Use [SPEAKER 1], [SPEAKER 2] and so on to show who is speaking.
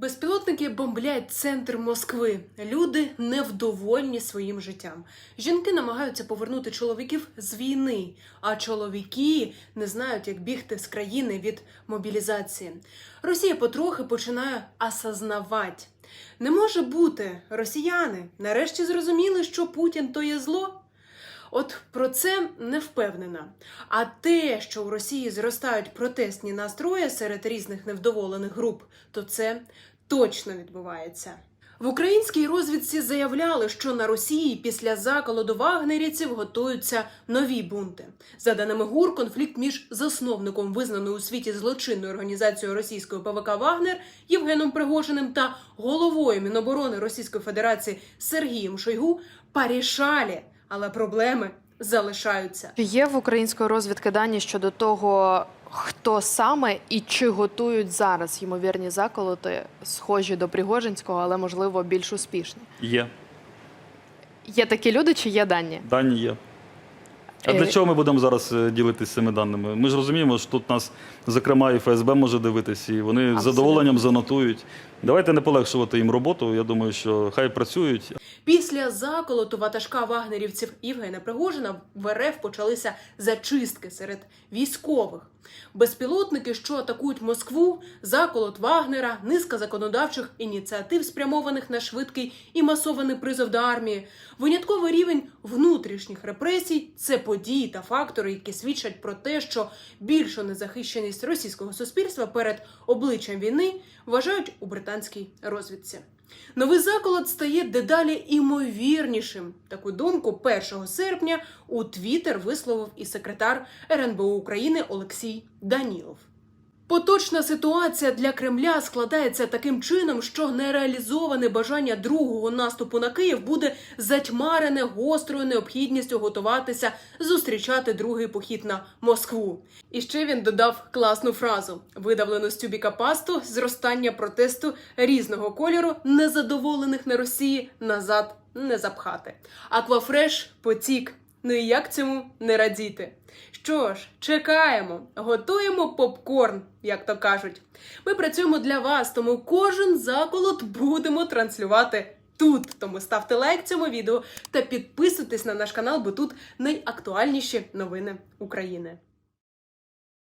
[SPEAKER 1] Безпілотники бомблять центр Москви. Люди невдовольні своїм життям. Жінки намагаються повернути чоловіків з війни, а чоловіки не знають, як бігти з країни від мобілізації. Росія потрохи починає осознавати. Не може бути росіяни нарешті зрозуміли, що Путін то є зло. От про це не впевнена. А те, що в Росії зростають протестні настрої серед різних невдоволених груп, то це точно відбувається. В українській розвідці заявляли, що на Росії після заколоду вагнерівців готуються нові бунти. За даними ГУР, конфлікт між засновником визнаної у світі злочинною організацією російської ПВК Вагнер Євгеном Пригожиним та головою Міноборони Російської Федерації Сергієм Шойгу порішалі, але проблеми залишаються.
[SPEAKER 2] Чи Є в української розвідки дані щодо того, хто саме і чи готують зараз ймовірні заколоти, схожі до Пригожинського, але можливо більш успішні?
[SPEAKER 3] Є.
[SPEAKER 2] Є такі люди, чи є дані?
[SPEAKER 3] Дані є. А
[SPEAKER 2] Е,
[SPEAKER 3] для чого ми будемо зараз е, ділитися цими даними? Ми ж розуміємо, що тут нас, зокрема, і ФСБ може дивитися, і вони з задоволенням занотують. Давайте не полегшувати їм роботу. Я думаю, що хай працюють.
[SPEAKER 1] Після заколоту ватажка вагнерівців Євгена Пригожина в РФ почалися зачистки серед військових. Безпілотники, що атакують Москву, заколот Вагнера, низка законодавчих ініціатив, спрямованих на швидкий і масований призов до армії, винятковий рівень внутрішніх репресій це події та фактори, які свідчать про те, що більшу незахищеність російського суспільства перед обличчям війни вважають у британській розвідці. Новий заколот стає дедалі імовірнішим. Таку думку 1 серпня у Твіттер висловив і секретар РНБО України Олексій Данілов. Поточна ситуація для Кремля складається таким чином, що нереалізоване бажання другого наступу на Київ буде затьмарене гострою необхідністю готуватися зустрічати другий похід на Москву. І ще він додав класну фразу: видавлену з тюбіка пасту, зростання протесту різного кольору, незадоволених на Росії назад не запхати. Аквафреш потік. Ну і як цьому не радіти? Що ж, чекаємо, готуємо попкорн, як то кажуть. Ми працюємо для вас, тому кожен заколот будемо транслювати тут. Тому ставте лайк цьому відео та підписуйтесь на наш канал, бо тут найактуальніші новини України.